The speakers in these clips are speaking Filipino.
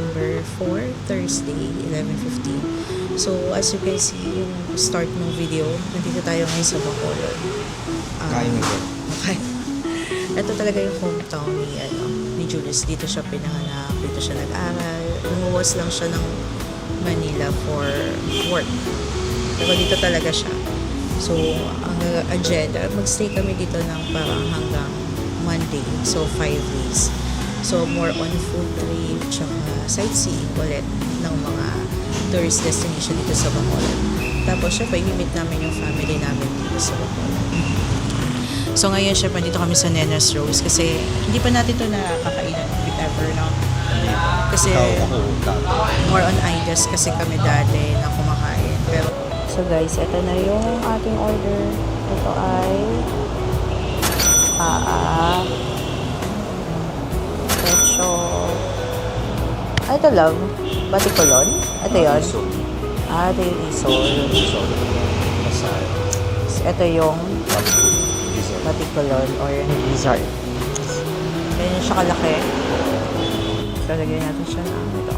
is September 4, Thursday, 11.15. So as you can see, yung start ng video, nandito tayo ngayon sa Bacolod. Ah, Kain mo ba? Okay. Ito talaga yung hometown ni, ano, ni Julius. Dito siya pinanganak, dito siya nag-aral. Lumuwas lang siya ng Manila for work. Pero dito talaga siya. So, ang agenda, magstay kami dito ng parang hanggang Monday. So, five days. So, more on food trip, tsaka sightseeing ulit ng mga tourist destination dito sa Bacolod. Tapos, syempre, i-meet namin yung family namin dito sa Bacolod. So ngayon, syempre, dito kami sa Nena's Rose kasi hindi pa natin ito nakakainan if ever, no? Kasi more on ideas kasi kami dati na kumakain. Pero, so guys, ito na yung ating order. Ito ay paa, ah, ito lang, batikolon. Ito yun. So, Ah, ito yung isol. so, masal. Ito yung batikolon or lizard. Ganyan siya kalaki. So, lagyan natin siya ng ito.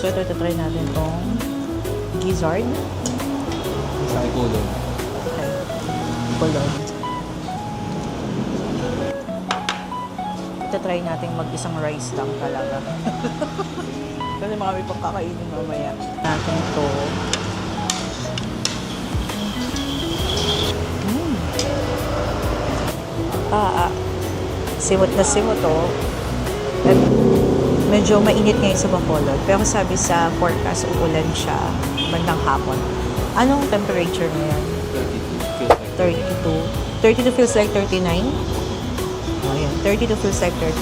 So, ito, ito try natin tong gizzard. Sa ikulo. Okay. Kulon. Ito try natin mag-isang rice lang talaga. Kasi marami pang kakainin mamaya. Natin to. Mm. Ah, ah. Simot na simot oh. At medyo mainit ngayon sa Bacolod. Pero sabi sa forecast, uulan siya bandang hapon. Anong temperature ngayon? 32. 32 feels like 39? Oh, yan. 32 feels like 30.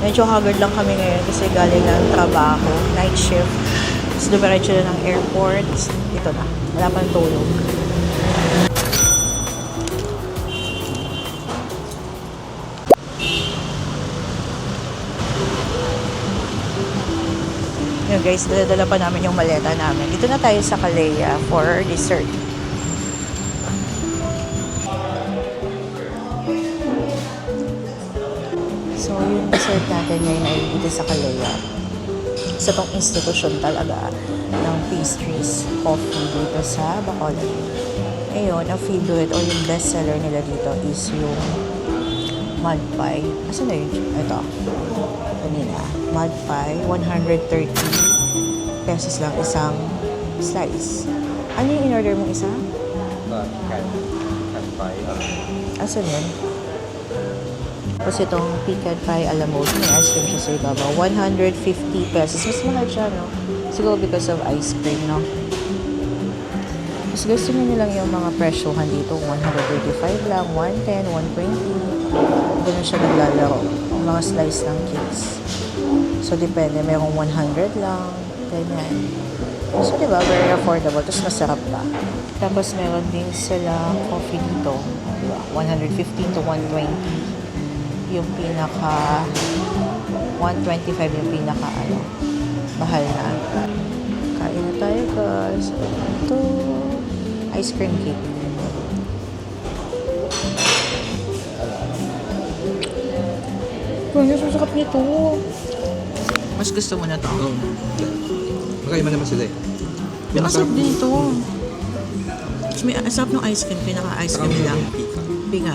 Medyo haggard lang kami ngayon kasi galing ng trabaho, night shift. Tapos dumiretso na ng airport. Ito na. Wala pang tulog. Yun guys, dala-dala pa namin yung maleta namin. Dito na tayo sa Kalea for dessert. Dessert natin ngayon ay dito sa Kalea. Sa tong institusyon talaga ng pastries, coffee dito sa Bacolod. Ngayon, ang favorite o yung best seller nila dito is yung mud pie. Asan na yun? Ito. Kanina. Mud pie. 130 pesos lang isang slice. Ano yung in-order mong isa? Can, can buy. Asan yun? Tapos itong pecan pie alam mo, may ice cream siya sa ibabaw. 150 pesos. Mas mahal siya, no? Siguro because of ice cream, no? Mas gusto niyo lang yung mga presyohan dito. 135 lang, 110, 120. Ganun siya naglalaro. Ang mga slice ng cakes. So, depende. Merong 100 lang. Ganyan. So, di ba? Very affordable. Tapos masarap pa. Tapos meron din sila coffee dito. Di ba? 115 to 120 yung pinaka 125 yung pinaka ano mahal na. Kain na tayo guys. Ito ice cream cake. Kung yung susakap nito. Mas gusto mo na to. Oo. Magkaiba naman sila eh. asap din ito may asap ng ice cream pinaka ice cream nila. Pika.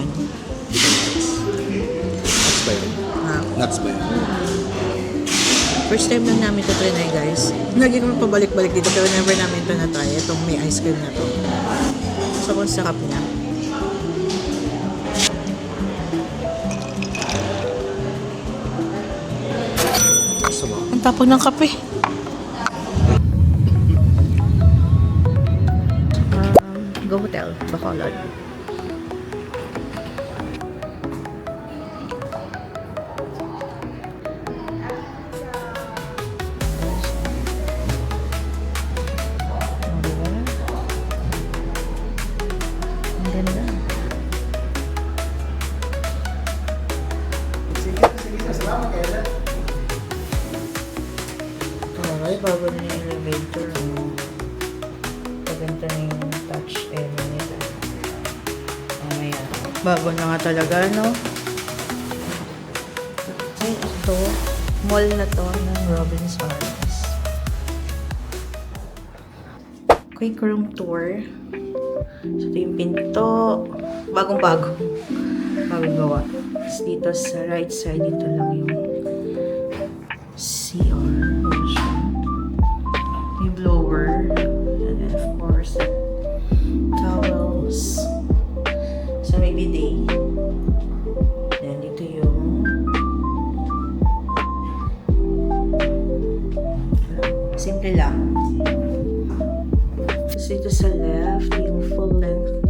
Nuts ba yun? First time lang namin ito trinay guys. Lagi kami pabalik-balik dito pero never namin ito na-try. Itong may ice cream na to. So, kung sarap niya. Ang tapang ng kape. Um, Go Hotel, Bacolod. Bago na nga talaga, no? Ay, ito. Mall na to ng Robinsons. Quick room tour. So, ito yung pinto. Bagong-bago. Bagong gawa. Tapos dito sa right side, dito lang yung simple lang. Tapos dito sa left, yung full-length mirror.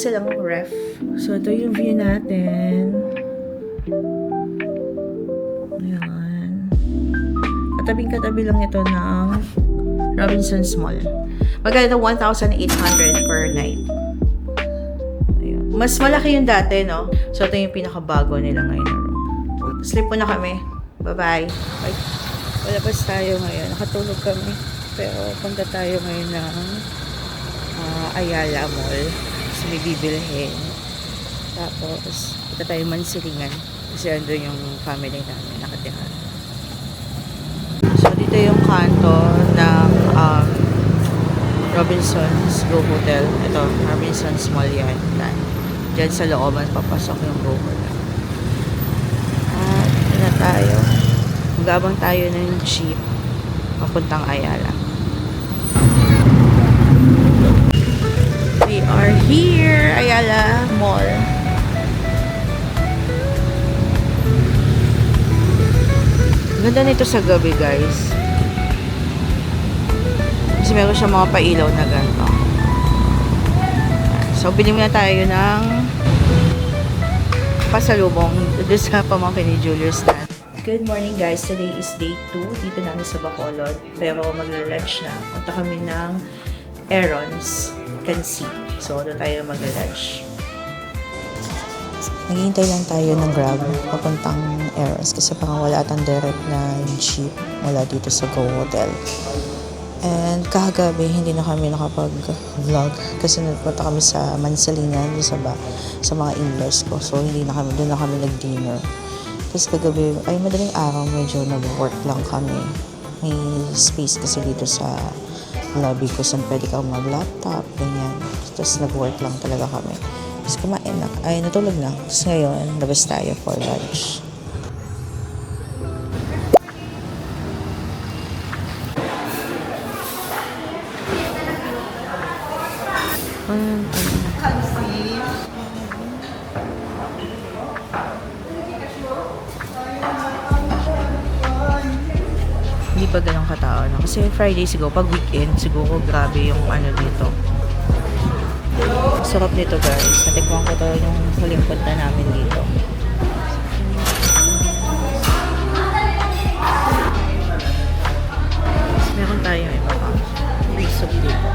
Silang ref. So, ito yung view natin. Ayan. Katabing-katabi lang ito ng Robinson's Mall. Magkano 1,800 per night. Ayun. Mas malaki yung dati, no? So, ito yung pinakabago nila ngayon na. Sleep muna kami. Bye-bye. Bye. Palabas tayo ngayon. Nakatulog kami. Pero punta tayo ngayon ng ah, Ayala Mall. May bibilhin. Tapos, punta tayo Mansilingan. Kasi andun yung family namin nakatira. So, dito yung kanto ng um, Robinson's Go Hotel. Ito, Robinson's Mall yan. yan. Diyan sa looban, papasok yung Go Hotel. At, na tayo. Magabang tayo ng jeep papuntang Ayala. We are here, Ayala Mall. Ganda nito sa gabi, guys. Kasi meron siya mga pailaw na ganito. So, bili muna tayo ng pasalubong doon sa pamangkin ni Julius Stan. Good morning guys. Today is day 2. Dito namin sa Bacolod. Pero magla-lunch na. Punta kami ng Aaron's Kansi. So, doon tayo magla-lunch. Naghihintay lang tayo ng grab papuntang Eros kasi parang wala atang direct na jeep mula dito sa Go Hotel. And kahagabi, hindi na kami nakapag-vlog kasi nagpunta kami sa Mansalina sa, ba, sa mga in-laws ko. So, hindi na kami, doon na kami nag-dinner. Tapos kagabi, ay madaling araw, medyo nag-work lang kami. May space kasi dito sa lobby ko saan pwede kang mag-laptop, ganyan. Tapos nag-work lang talaga kami. Tapos kumain na, ay natulog na. Tapos ngayon, labas tayo for lunch. Friday siguro, pag weekend, siguro grabe yung ano dito. Sarap nito guys. Natikman ko to yung huling punta namin dito. Meron tayo iba pa. Resop dito.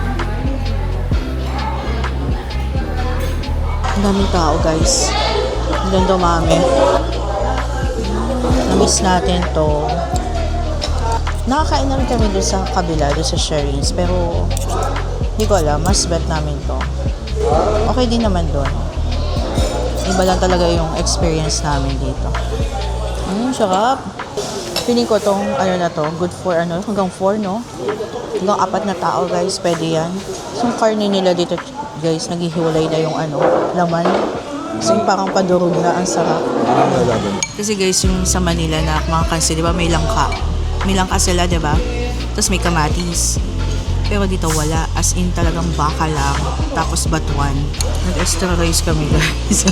Ang daming tao, guys. Hanggang dumami. Namiss natin to. Nakakain na rin kami doon sa kabila, doon sa Sherry's. Pero, hindi ko alam. Mas bet namin to. Okay din naman doon. Iba lang talaga yung experience namin dito. Mm, sarap. Feeling ko tong ano na to, good for ano, hanggang 4, no? Hanggang apat na tao, guys. Pwede yan. So, yung karne nila dito, guys, naghihiwalay na yung ano, laman. So, yung parang padurog na, ang sarap. Kasi guys, yung sa Manila na mga kansi, di ba may langka? May langka sila, di ba? Tapos may kamatis. Pero dito wala. As in talagang baka lang. Tapos batuan. Nag-extra rice kami guys.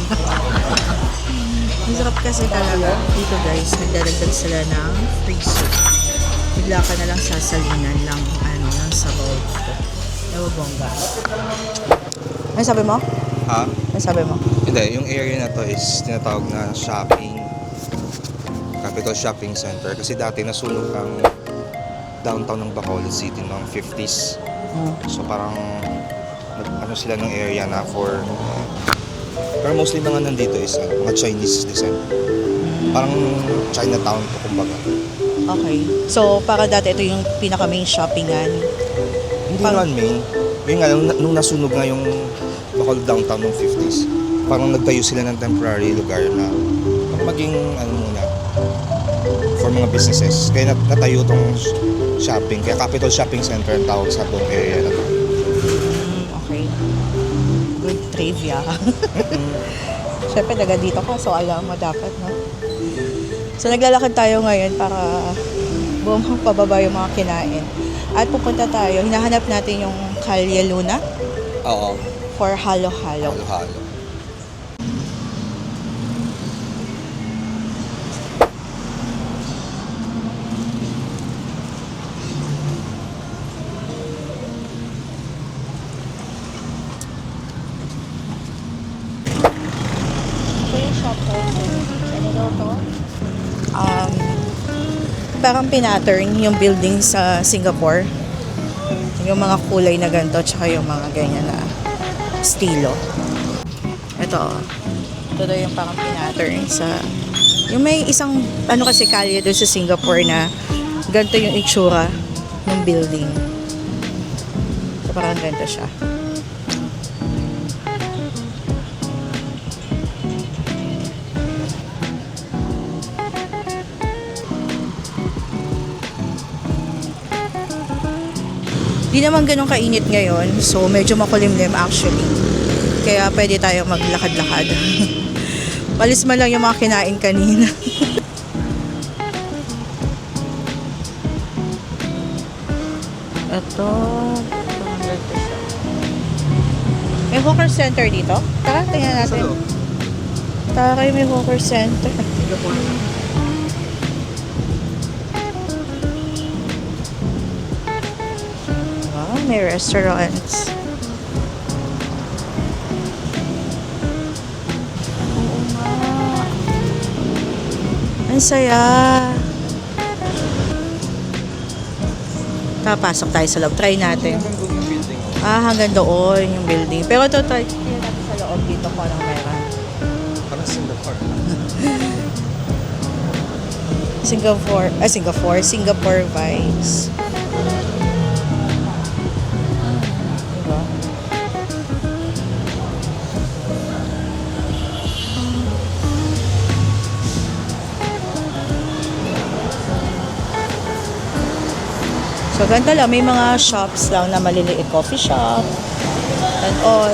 Ang sarap kasi talaga. Dito guys, nagdadagdag sila ng free soup. Bigla ka na lang sasalinan lang ano, ng sabaw dito. Ewa bongga. Ano sabi mo? Ha? Ano sabi mo? Hindi, yung area na to is tinatawag na shopping. Capital Shopping Center. Kasi dati nasunog ang downtown ng Bacolod City noong 50s. Hmm. So parang nag, ano sila ng area na for pero mostly mga nandito is ano, mga Chinese descent. Parang Chinatown to kumbaga. Okay. So, para dati ito yung pinaka main shoppingan. Hindi Parang- naman main. Yun nga, nung, nung nasunog nga yung Bacolod downtown noong 50s, parang nagtayo sila ng temporary lugar na maging ano mga businesses. Kaya nat- natayo tong sh- shopping. Kaya Capital Shopping Center ang tawag sa buong area na to. Mm, okay. Good trivia. Siyempre, taga dito ka, so alam mo dapat, no? So, naglalakad tayo ngayon para bumang pababa yung mga kinain. At pupunta tayo, hinahanap natin yung Kalye Luna Oo. for halo-halo. Halo-halo. Parang pinattern yung building sa Singapore. Yung mga kulay na ganito, tsaka yung mga ganyan na estilo. Ito, ito daw yung parang pinattern sa... Yung may isang, ano kasi kalye doon sa Singapore na ganito yung itsura ng building. So parang ganito siya. Di naman ganun kainit ngayon, so medyo makulimlim actually. Kaya pwede tayo maglakad-lakad. Palis man lang yung mga kinain kanina. Ito, may hawker center dito? Tara, tingnan natin. Tara kayo may hawker center. Wow, may restaurants. Ang saya. Papasok tayo sa loob. Try natin. Ah, hanggang doon yung building. Pero ito, try natin sa loob dito kung anong meron. Parang Singapore. Singapore, ah, Singapore, Singapore vibes. So, ganda lang. May mga shops lang na maliliit. Coffee shop and all.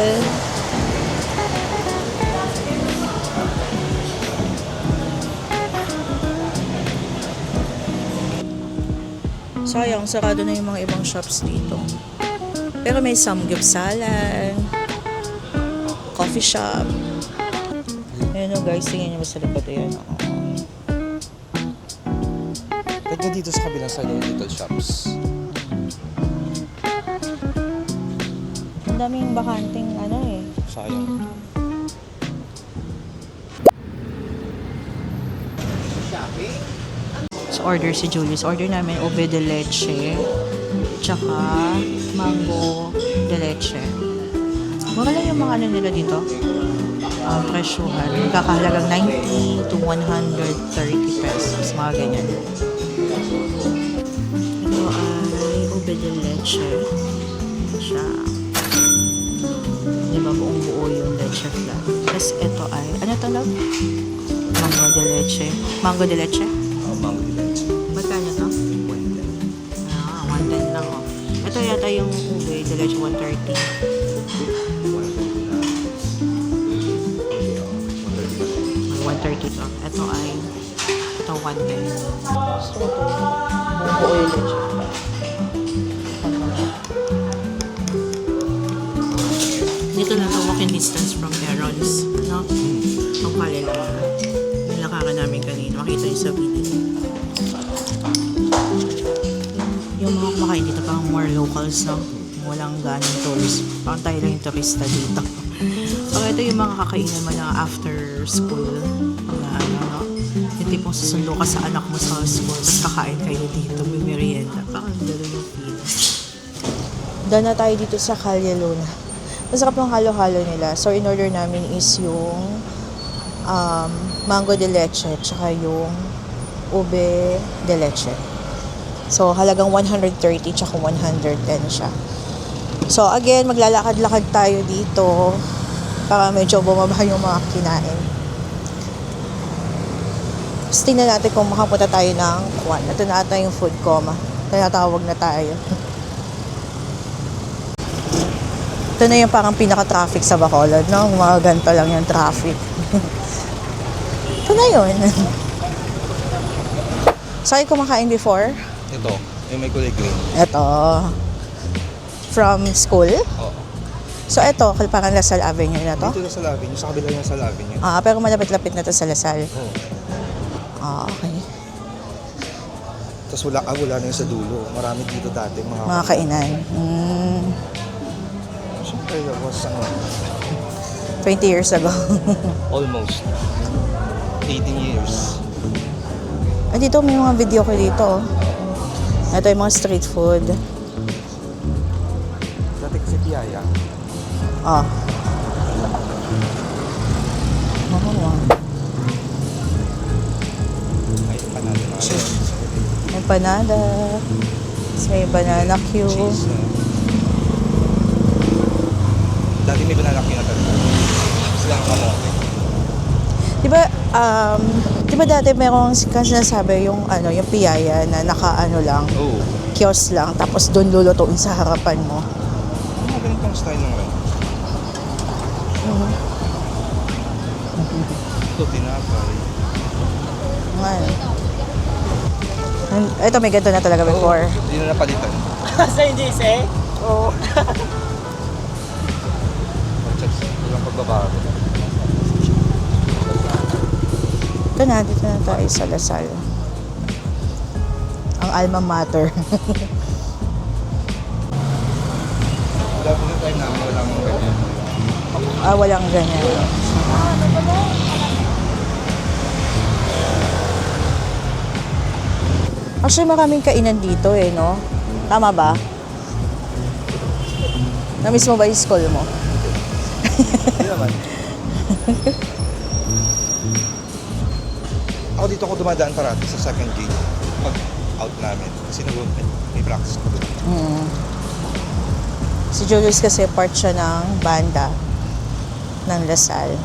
Sayang, sarado na yung mga ibang shops dito. Pero may samgyupsalan, coffee shop. Ayan o guys, tingnan nyo sa likod ayan o. Kahit nga dito sa kabilang side yung little shops. Ang daming bakanting ano eh. Sayang. So order si Julius. Order namin ube de leche, tsaka mango de leche. Mura lang yung mga ano nila dito. Uh, presyuhan. Kakahalagang 90 to 130 pesos. Mga ganyan. Ito ay ube de leche. Siya. Yung leche flan. Tapos ito ay, ano to love? Mango de leche. Mango de leche? Oh, mango delight. Magkano to? Ah, 110 lang oh. Ito yata yung ube, de leche 130. 130 to. Ito ay, ito 110. So ito, buo yung leche. Makita niyo sa video. Yung mga kumakain dito, parang more locals, no? Walang ganong tourist. Parang tayo lang yung turista dito. Okay, ito yung mga kakainan mo na after school. Na ano, no? Yung tipong susundo ka sa anak mo sa school, tapos kakain kayo dito, may merienda. Parang gano'n yung feel. Doon na tayo dito sa Calle Luna. Masarap ng halo-halo nila. So, in order namin is yung um, mango de leche tsaka yung ube de leche. So, halagang 130 tsaka 110 siya. So, again, maglalakad-lakad tayo dito para medyo bumaba yung mga kinain. Tapos tingnan natin kung makapunta tayo ng Kwan. Ito na ata yung food coma. Tinatawag na tayo. Ito na yung parang pinaka-traffic sa Bacolod, no? Mga ganito lang yung traffic. Ito na yun. So, kayo kumakain before? Ito, yung may kulay green. Ito. From school? Oo. So, ito, parang Lasal Avenue na to? Dito na sa Lavinyo, sa kabila na sa Lavinyo. Ah, pero malapit-lapit na to sa Lasal. Oo. Ah, okay. Tapos wala, ah, wala na yung sa dulo. Marami dito dati mga... Mga kainan. Mm, Siyempre, that was ano, 20 years ago. almost 18 years. Ah, dito may mga video ko dito. oh. Ito yung mga street food. Dati kasi Piyaya. Ah. Oo, ah. Ay, panalo na. May panada. Tapos may banana Q. Cheese. uh, Dati may banana queue na talaga. Sila ang kamote. Di ba, um, di ba dati merong kasi sinasabi yung ano, yung piyaya na naka-ano lang, Oo. Oh. kiosk lang, tapos doon lulutuin sa harapan mo. Mga ganitong style ng rin. Ito, tinapay. Nga. eh. An- Ito, may ganito na talaga before. Hindi na napalitan. Sa hindi eh? Oo. Just, walang pagbabago. Ito na, dito na tayo sa Lasal. Ang alma mater. Dati na tayo namin walang ganyan. ah, walang ganyan. Actually, maraming kainan dito eh, no? Tama ba? Namiss mo ba yung school mo? Hindi naman. ako dito ako dumadaan parati sa second gate pag out namin. Kasi nag may practice ako doon. Mm. Si Julius kasi part siya ng banda ng Lasal.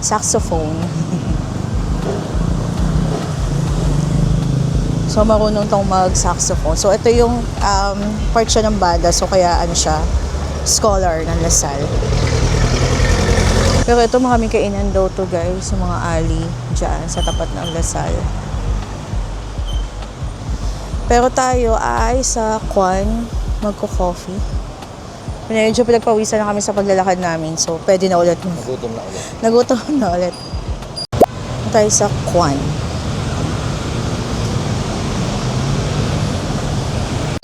Saxophone. so, marunong tong mag-saxophone. So, ito yung um, part siya ng banda. So, kaya ano siya, scholar ng Lasal. Pero ito maraming kainan daw to guys, sa mga alley dyan sa tapat ng Lasal. Pero tayo ay sa Kwan, magko-coffee. Medyo pinagpawisan na kami sa paglalakad namin, so pwede na ulit. Nagutom na ulit. Nagutom na ulit. Tayo sa Kwan.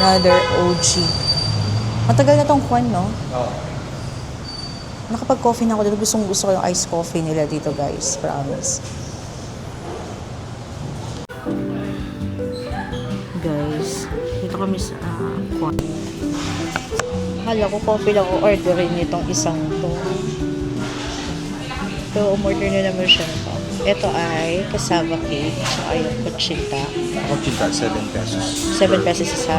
Another OG. Matagal na tong Kwan, no? Oo. Nakapag-coffee na ako dito. Gustong gusto ko yung iced coffee nila dito, guys. Promise. Kami sa uh, Kwan. Akala ko coffee lang o-orderin nitong isang to. So, umorder na naman siya nito. Ito ay cassava cake, tsaka yung kutsita. Ako chinta, 7 pesos. 7 pesos isa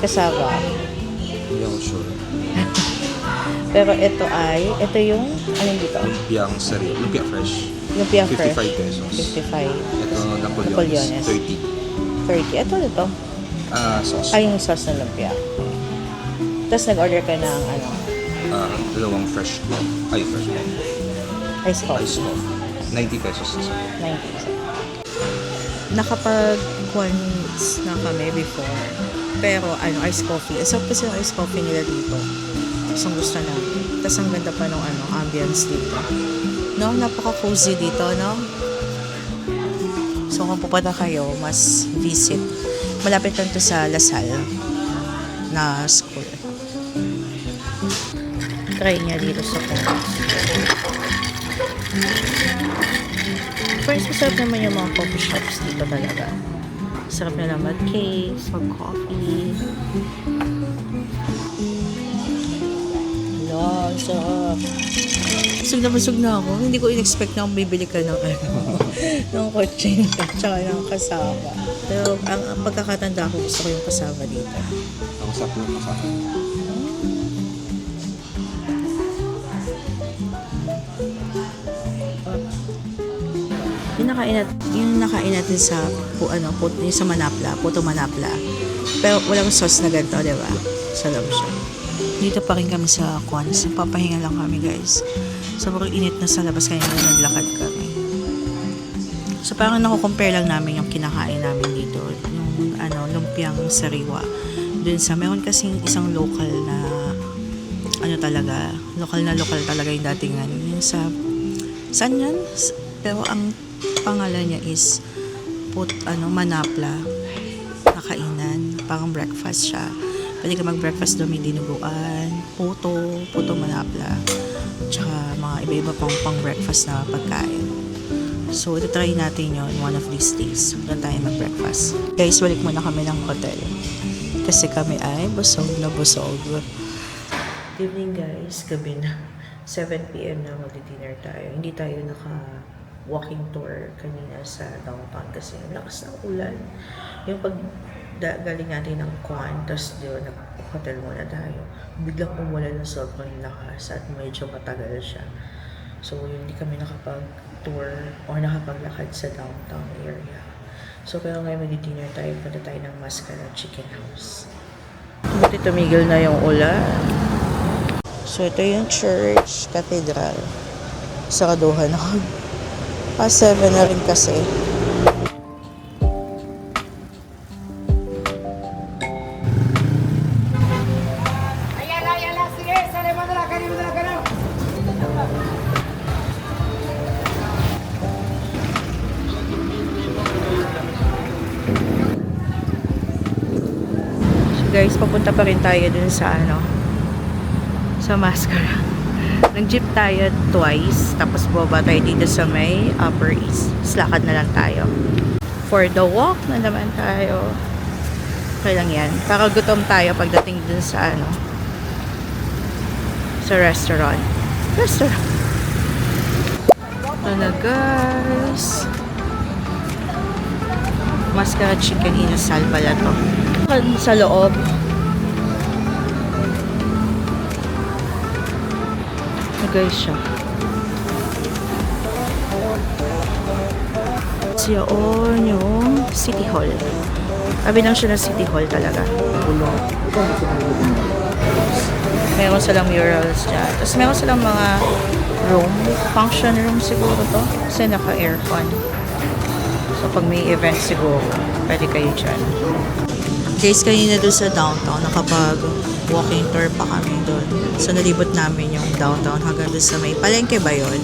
cassava. Hindi ako sure. Pero ito ay, ito yung, anong dito? Lumpiang sari. Lumpia fresh. Yung Pia 55 Fresh. pesos. 55. Ito, Napoleones. Napoleones. 30. 30. Ito, ito. Ah, sauce. Ay, yung sauce ng lumpia. Tapos nag-order ka ng ano, Ah, dalawang fresh. Ay, fresh. ice coffee. Ice coffee. 90 pesos isa. 90. Nakapag minutes na kami before. Pero ano, ice coffee. Ang sarap kasi ice coffee nila dito. Gusto gusto namin. Tapos ang ganda pa ng ano, ambience dito. No, napaka-cozy dito, no? So kung pupunta kayo, mas visit. Malapit lang to sa Lasal na school. Try niya dito sa Comas. First, masarap naman yung mga coffee shops dito talaga. Sarap nila mag-cakes, mag-coffee. Hello, sarap. Busog na busog na ako. Hindi ko in-expect na akong bibili ka ng ano, ng kotse at saka ng kasama. Pero ang, ang pagkakatanda ko, gusto ko yung kasama dito. Ako sa yung kasama. Yung nakain nat yung nakain natin sa pu, ano, yung sa Manapla, Puto Manapla. Pero walang sauce na ganito, di ba? Sarap siya. Dito pa rin kami sa Kwans. Papahinga lang kami, guys. Sobrang init na sa labas kaya na naglakad kami. So parang nako-compare lang namin yung kinakain namin dito. Yung ano, lumpiang sariwa. Dun sa, meron kasing isang local na ano talaga, lokal na lokal talaga yung datingan. Yung sa, saan yan? Pero ang pangalan niya is put, ano, manapla. Nakainan. Parang breakfast siya. Pwede ka mag-breakfast doon, may dinuguan, puto, puto manapla. Tsaka mga iba-iba pang pang-breakfast na pagkain. So, try natin yon one of these days. Doon tayo mag-breakfast. Guys, balik muna kami ng hotel. Kasi kami ay busog na busog. Good evening guys, gabi na. 7pm na mag-dinner tayo. Hindi tayo naka walking tour kanina sa downtown kasi ang lakas ng ulan. Yung pag galing natin ng Kwan, tapos di ba, nag-hotel muna tayo. Biglang umulan ng sobrang lakas at medyo matagal siya. So, hindi kami nakapag-tour or nakapaglakad sa downtown area. So, pero ngayon mag-dinner tayo, punta tayo ng Mascara Chicken House. Buti tumigil na yung ulan. So, ito yung church, cathedral. Saraduhan ako. Past 7 na rin kasi. Guys, papunta pa rin tayo dun sa ano, sa Mascara. Nag-jeep tayo twice, tapos baba tayo dito sa may Upper East. Tapos lakad na lang tayo. For the walk na naman tayo. Okay lang yan. Para gutom tayo pagdating dun sa ano, sa restaurant. Restaurant. Ito na guys. Mascara chicken inasal pala to. Sa loob. Guys siya. Siya on yung City Hall. Sabi lang siya na City Hall talaga. Meron silang murals dyan. Tapos meron silang mga room. Function room siguro to. Kasi naka-aircon. So, pag may event siguro, pwede kayo dyan. Guys, kanina doon sa downtown, nakapag walking tour pa kami doon. So, nalibot namin yung downtown hanggang doon sa may palengke ba yun?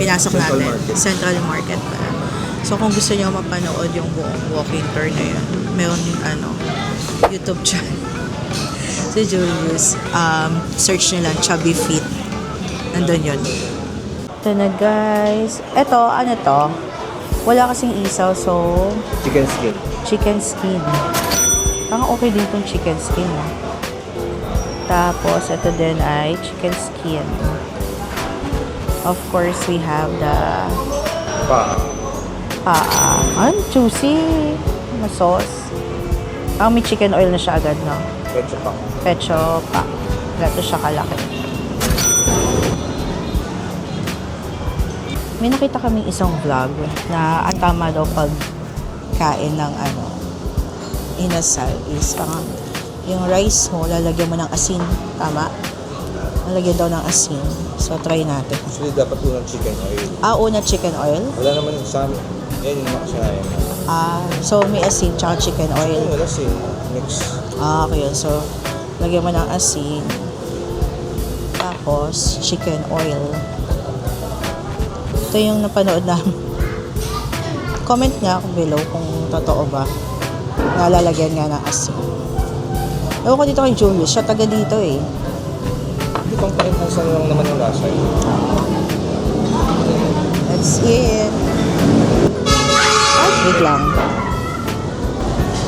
Pinasok Central natin. Market. Central Market pala. So, kung gusto niyo mapanood yung buong walking tour na yun, meron yung ano, YouTube channel. si Julius. Um, search lang, Chubby Feet. Nandun yun. Ito na guys. Ito, ano to? Wala kasing isaw, so Chicken skin. chicken skin. Parang okay din tong chicken skin. ah. Tapos, ito din ay chicken skin. Of course, we have the Pa. paa. Ang juicy. Na sauce. Ang may chicken oil na siya agad, no? Pecho pa. Pecho pa. Gato siya kalaki. May nakita kaming isang vlog na ang tama daw pag kain ng ano, inasal is parang yung rice mo, lalagyan mo ng asin. Tama? Lalagyan daw ng asin. So, try natin. Actually, dapat unang chicken oil. Ah, una chicken oil. Wala naman sa amin. Yan yung nakasanayan. Ah, so may asin tsaka chicken oil. Ayun, wala sin. Mix. Ah, okay yun. So, lagyan mo ng asin. Tapos, chicken oil. Ito yung napanood namin. Comment nga ako below kung totoo ba. Nalalagyan nga ng asin. Ewan ko dito kay Julius. Siya taga dito eh. Hindi pang pa-enhance lang naman yung lasa. eh. That's it. Ay, wait lang.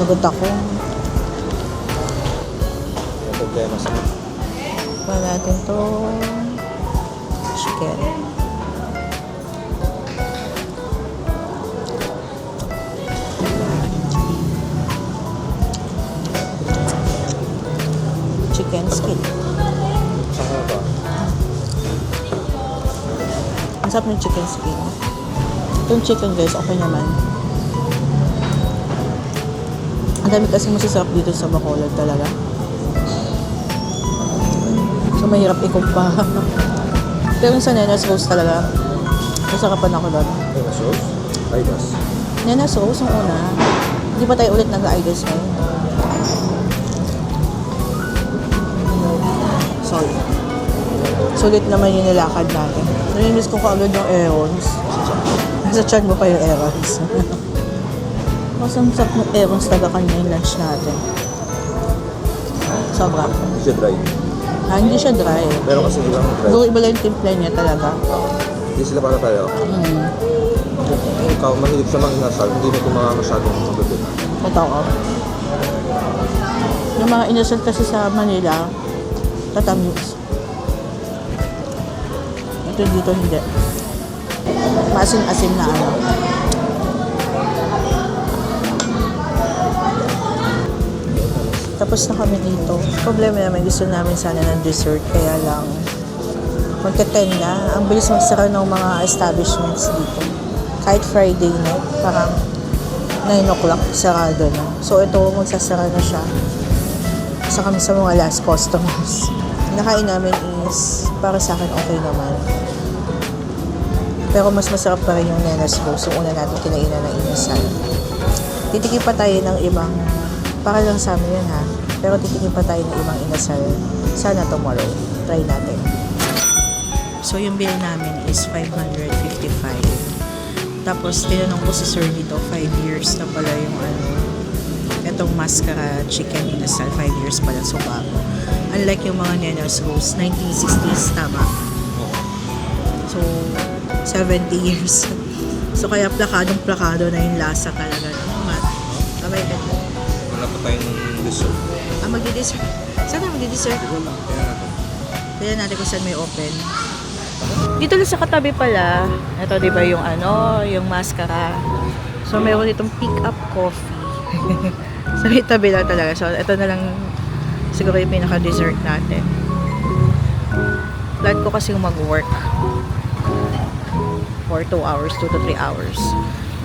Nagod ako. Yung problema sa Pa natin to chicken. Skin. Saka ba? Ang sarap ng chicken skin. Itong chicken guys, okay naman. Ang dami kasi masasarap dito sa Bacolod talaga. So, mahirap ikumpara. Pero yung sa Nenas Rose talaga, masarapan ako doon. Ano sauce? Ay, gas. Nenas Rose, yung una. Hindi pa tayo ulit nag-idols ngayon. Sorry. Sulit naman yung nilakad natin. Namimiss ko kaagad yung errands. Nasa chan mo pa yung errands. Mas ang sarap ng errands talaga kanina yung lunch natin. Sobra. Hindi siya dry. Ah, hindi siya dry. Meron kasi ibang dry. Siguro iba lang yung timpla niya talaga. Hindi sila para tayo. Mm. Kung ikaw mahilig sa mga inasal, hindi mo mga masyadong mabitin. Totoo. Yung mga inasal kasi sa Manila, tatamis. Ito dito hindi. Maasim-asim na ano. Tapos na kami dito. Problema naman, gusto namin sana ng dessert, kaya lang magka-10 na. Ang bilis magsara ng mga establishments dito. Kahit Friday na, parang 9 o'clock, sarado na. So, ito, magsasara na siya. Isa kami sa mga last customers. Nakain namin is, para sa akin, okay naman. Pero mas masarap pa rin yung Nenas Rose, yung una natin kinainan ng inasal. Titikim pa tayo ng ibang, para lang sa amin yun ha, pero titikim pa tayo ng ibang inasal. Sana tomorrow. Try natin. So, yung bill namin is 555. Tapos, tinanong ko si sir dito, 5 years na pala yung ano, itong mascara chicken inasal, 5 years pala, so bago. Unlike yung mga Nenas Rose, 1960s, tama. So, 70 years. so, kaya plakadong plakado na yung lasa talaga. No? Mat, kamay ka na. Wala pa tayong dessert. Ah, magdi-dessert. Saan na magdi-dessert? Lang. Kaya natin. Kung saan may open. Dito lang sa katabi pala, ito di ba yung ano, yung mascara. So meron ditong pick up coffee. sa may tabi lang talaga. So ito na lang siguro yung pinaka-dessert natin. Plan ko kasi mag-work for 2 hours, 2 to 3 hours.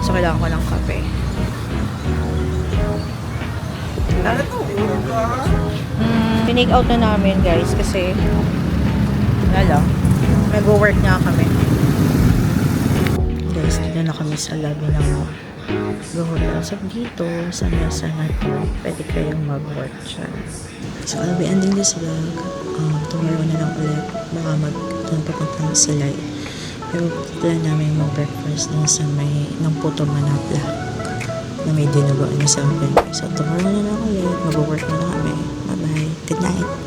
So kailangan ko ng kape. Mm, pinake out na namin guys kasi lang. Nag-work nga kami. Guys, dito na kami sa lobby ng So, dito, sa mesa na to, pwede kayong mag-work dyan. So, I'll be ending this vlog. Um, tomorrow na lang ulit. Baka mag doon papunta na sila. Pero plan namin mag-breakfast dun sa may ng Puto Manapla na may dinuguan na sa open. So, tomorrow na lang ulit. Mag-work na lang kami. Bye-bye. Good night.